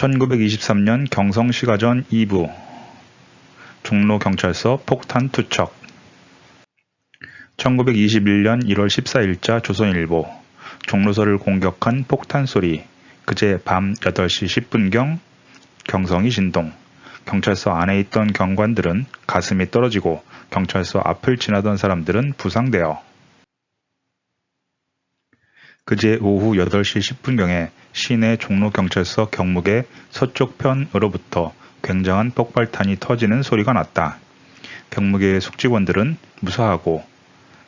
1923년 경성시가전 2부. 종로경찰서 폭탄 투척. 1921년 1월 14일자 조선일보. 종로서를 공격한 폭탄 소리. 그제 밤 8시 10분경 경성이 진동. 경찰서 안에 있던 경관들은 가슴이 떨어지고 경찰서 앞을 지나던 사람들은 부상되어 그제 오후 8시 10분경에 시내 종로경찰서 경무계 서쪽편으로부터 굉장한 폭발탄이 터지는 소리가 났다. 경무계의 숙직원들은 무사하고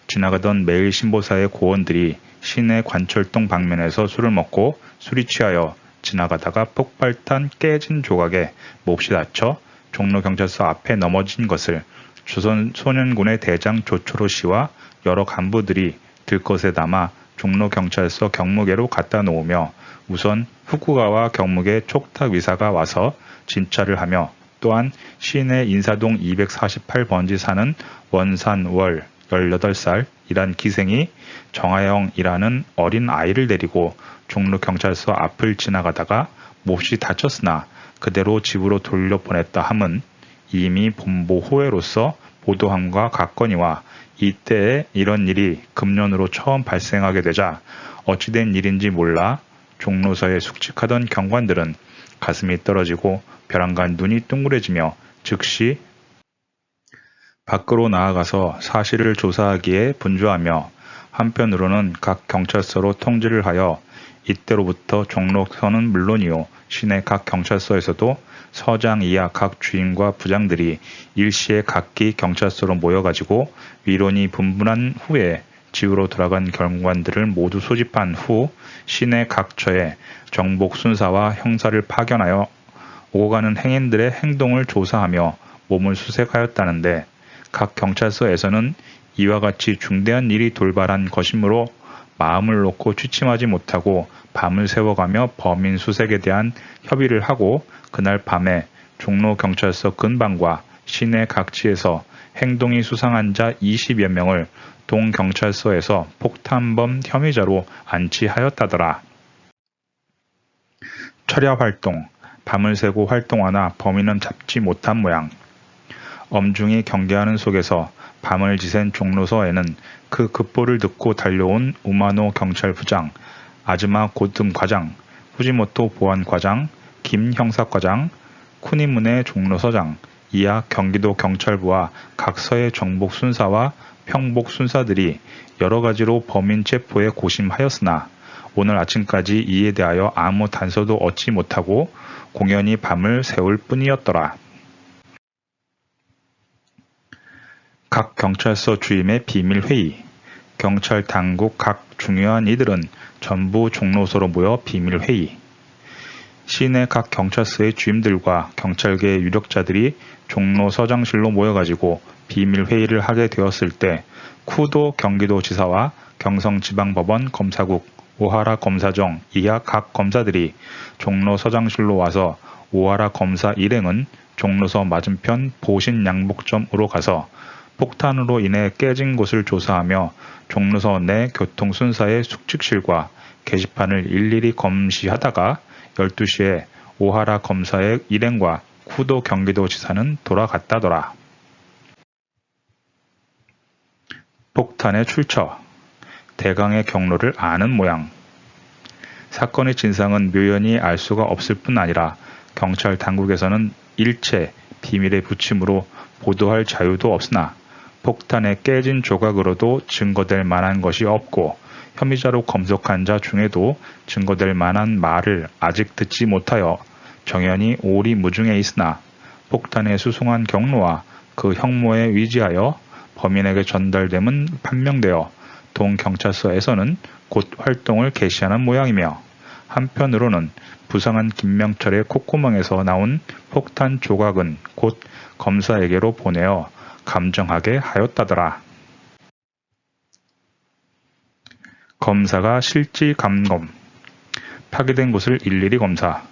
지나가던 매일신보사의 고원들이 시내 관철동 방면에서 술을 먹고 술이 취하여 지나가다가 폭발탄 깨진 조각에 몹시 다쳐 종로경찰서 앞에 넘어진 것을 조선 소년군의 대장 조초로 씨와 여러 간부들이 들것에 담아 종로 경찰서 경무계로 갖다 놓으며 우선 후쿠가와 경무계 촉탁 위사가 와서 진찰을 하며 또한 시내 인사동 248번지 사는 원산월 18살 이란 기생이 정하영이라는 어린 아이를 데리고 종로 경찰서 앞을 지나가다가 몹시 다쳤으나 그대로 집으로 돌려보냈다 함은 이미 본보 호해로서 보도함과 갔거니와 이때에 이런 일이 금년으로 처음 발생하게 되자 어찌된 일인지 몰라 종로서에 숙직하던 경관들은 가슴이 떨어지고 벼랑간 눈이 둥그레지며 즉시 밖으로 나아가서 사실을 조사하기에 분주하며 한편으로는 각 경찰서로 통지를 하여 이때로부터 종로서는 물론이요 시내 각 경찰서에서도 서장 이하 각 주임과 부장들이 일시에 각기 경찰서로 모여가지고 위론이 분분한 후에 지구로 돌아간 경관들을 모두 소집한 후 시내 각처에 정복 순사와 형사를 파견하여 오고 가는 행인들의 행동을 조사하며 몸을 수색하였다는데 각 경찰서에서는 이와 같이 중대한 일이 돌발한 것이므로 마음을 놓고 취침하지 못하고 밤을 새워가며 범인 수색에 대한 협의를 하고 그날 밤에 종로 경찰서 근방과 시내 각지에서 행동이 수상한 자 20여 명을 동경찰서에서 폭탄범 혐의자로 안치하였다더라. 철야 활동, 밤을 새고 활동하나 범인은 잡지 못한 모양. 엄중히 경계하는 속에서 밤을 지샌 종로서에는 그 급보를 듣고 달려온 우마노 경찰부장, 아즈마 고등 과장, 후지모토 보안 과장, 김 형사 과장, 쿠니문의 종로서장, 이하 경기도 경찰부와 각 서의 정복 순사와 평복 순사들이 여러 가지로 범인 체포에 고심하였으나 오늘 아침까지 이에 대하여 아무 단서도 얻지 못하고 공연히 밤을 새울 뿐이었더라. 각 경찰서 주임의 비밀 회의. 경찰 당국 각 중요한 이들은 전부 종로서로 모여 비밀 회의. 시내 각 경찰서의 주임들과 경찰계 유력자들이 종로 서장실로 모여가지고 비밀 회의를 하게 되었을 때 쿠도 경기도지사와 경성지방법원 검사국 오하라 검사정 이하 각 검사들이 종로 서장실로 와서 오하라 검사 일행은 종로서 맞은편 보신 양복점으로 가서 폭탄으로 인해 깨진 곳을 조사하며 종로서 내 교통 순사의 숙직실과 게시판을 일일이 검시하다가 12시에 오하라 검사의 일행과 쿠도 경기도지사는 돌아갔다더라. 폭탄의 출처 대강의 경로를 아는 모양 사건의 진상은 묘연히 알 수가 없을 뿐 아니라 경찰 당국에서는 일체 비밀의 붙임으로 보도할 자유도 없으나 폭탄의 깨진 조각으로도 증거될 만한 것이 없고 혐의자로 검색한 자 중에도 증거될 만한 말을 아직 듣지 못하여 정연히 오리무중에 있으나 폭탄의 수송한 경로와 그 형모에 위지하여 범인에게 전달됨은 판명되어 동경찰서에서는 곧 활동을 개시하는 모양이며 한편으로는 부상한 김명철의 콧구멍에서 나온 폭탄 조각은 곧 검사에게로 보내어 감정하게 하였다더라. 검사가 실지 감검 파괴된 곳을 일일이 검사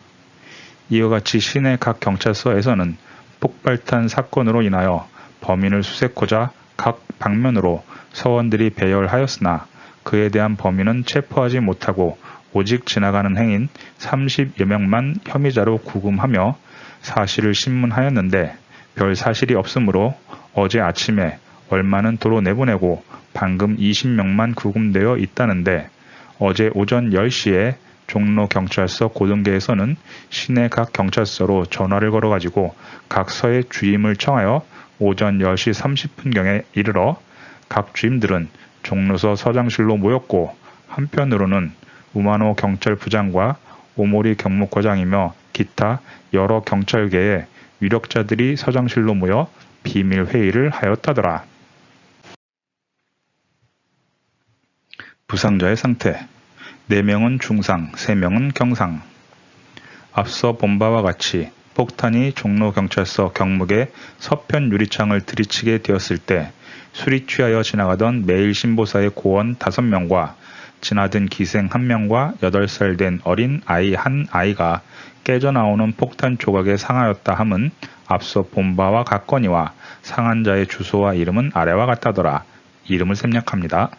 이와 같이 시내 각 경찰서에서는 폭발탄 사건으로 인하여 범인을 수색하자 각 방면으로 서원들이 배열하였으나 그에 대한 범인은 체포하지 못하고 오직 지나가는 행인 30여 명만 혐의자로 구금하며 사실을 신문하였는데 별 사실이 없으므로 어제 아침에 얼마는 도로 내보내고 방금 20명만 구금되어 있다는데 어제 오전 10시에 종로 경찰서 고등계에서는 시내 각 경찰서로 전화를 걸어가지고 각 서의 주임을 청하여 오전 10시 30분경에 이르러 각 주임들은 종로서 서장실로 모였고 한편으로는 우만호 경찰부장과 오모리 경무과장이며 기타 여러 경찰계의 위력자들이 서장실로 모여 비밀 회의를 하였다더라. 부상자의 상태 4명은 중상, 3명은 경상. 앞서 본 바와 같이 폭탄이 종로경찰서 경목의 서편 유리창을 들이치게 되었을 때 술이 취하여 지나가던 매일 신보사의 고원 5명과 지나든 기생 1명과 8살 된 어린 아이 한 아이가 깨져나오는 폭탄 조각에 상하였다 함은 앞서 본 바와 같거니와 상한 자의 주소와 이름은 아래와 같다더라. 이름을 생략합니다.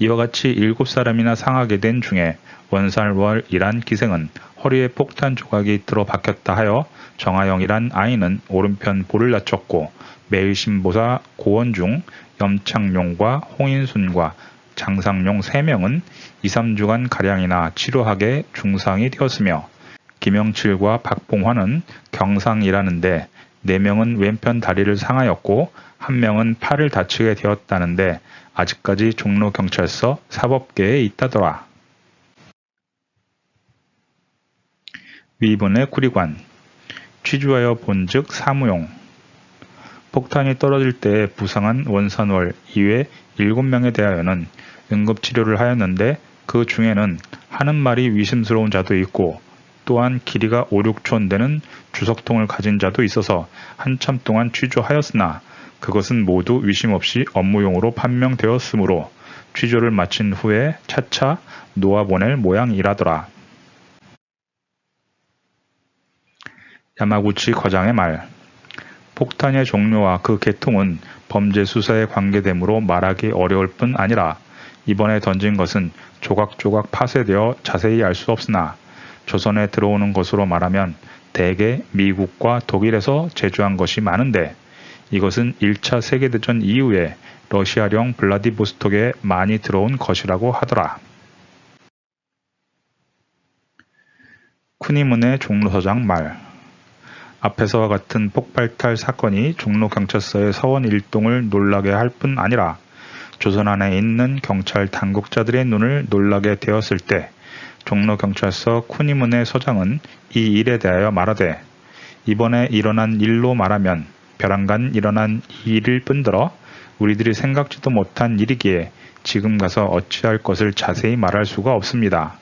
이와 같이 일곱 사람이나 상하게 된 중에 원살월이란 기생은 허리에 폭탄 조각이 들어 박혔다 하여 정하영이란 아이는 오른편 볼을 다쳤고 매일신보사 고원 중 염창용과 홍인순과 장상용 3명은 2, 3주간 가량이나 치료하게 중상이 되었으며 김영칠과 박봉환은 경상이라는데 4명은 왼편 다리를 상하였고 1명은 팔을 다치게 되었다는데 아직까지 종로경찰서 사법계에 있다더라. 위본의 구리관 취주하여 본즉 사무용 폭탄이 떨어질 때 부상한 원산월 이외 7명에 대하여는 응급 치료를 하였는데 그 중에는 하는 말이 위심스러운 자도 있고 또한 길이가 5, 6촌 되는 주석통을 가진 자도 있어서 한참 동안 취조하였으나 그것은 모두 위심 없이 업무용으로 판명되었으므로 취조를 마친 후에 차차 놓아보낼 모양이라더라. 야마구치 거장의 말 폭탄의 종류와 그 계통은 범죄 수사에 관계되므로 말하기 어려울 뿐 아니라 이번에 던진 것은 조각조각 파쇄되어 자세히 알 수 없으나 조선에 들어오는 것으로 말하면 대개 미국과 독일에서 제조한 것이 많은데 이것은 1차 세계대전 이후에 러시아령 블라디보스톡에 많이 들어온 것이라고 하더라. 쿠니문의 종로서장 말 앞에서와 같은 폭발탈 사건이 종로경찰서의 서원 일동을 놀라게 할 뿐 아니라 조선 안에 있는 경찰 당국자들의 눈을 놀라게 되었을 때 종로 경찰서 쿠니문의 서장은 이 일에 대하여 말하되 이번에 일어난 일로 말하면 벼랑간 일어난 이 일을 뿐더러 우리들이 생각지도 못한 일이기에 지금 가서 어찌할 것을 자세히 말할 수가 없습니다.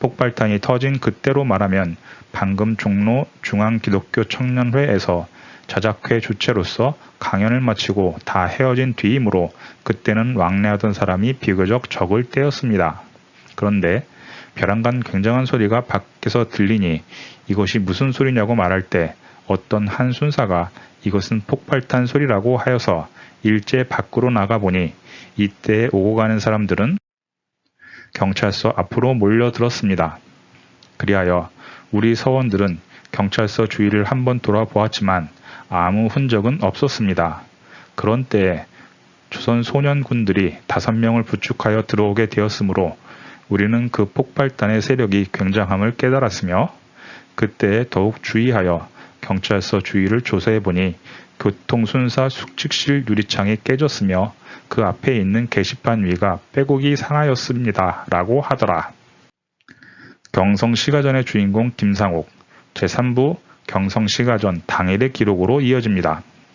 폭발탄이 터진 그때로 말하면 방금 종로 중앙기독교 청년회에서 자작회 주체로서 강연을 마치고 다 헤어진 뒤이므로 그때는 왕래하던 사람이 비교적 적을 때였습니다. 그런데 벼랑간 굉장한 소리가 밖에서 들리니 이것이 무슨 소리냐고 말할 때 어떤 한 순사가 이것은 폭발탄 소리라고 하여서 일제 밖으로 나가보니 이때 오고 가는 사람들은 경찰서 앞으로 몰려들었습니다. 그리하여 우리 서원들은 경찰서 주위를 한번 돌아보았지만 아무 흔적은 없었습니다. 그런 때에 조선 소년군들이 다섯 명을 부축하여 들어오게 되었으므로 우리는 그 폭발단의 세력이 굉장함을 깨달았으며 그때 더욱 주의하여 경찰서 주위를 조사해 보니 교통순사 숙직실 유리창이 깨졌으며 그 앞에 있는 게시판 위가 빼곡이 상하였습니다. 라고 하더라. 경성 시가전의 주인공 김상옥 제3부 경성 시가전 당일의 기록으로 이어집니다.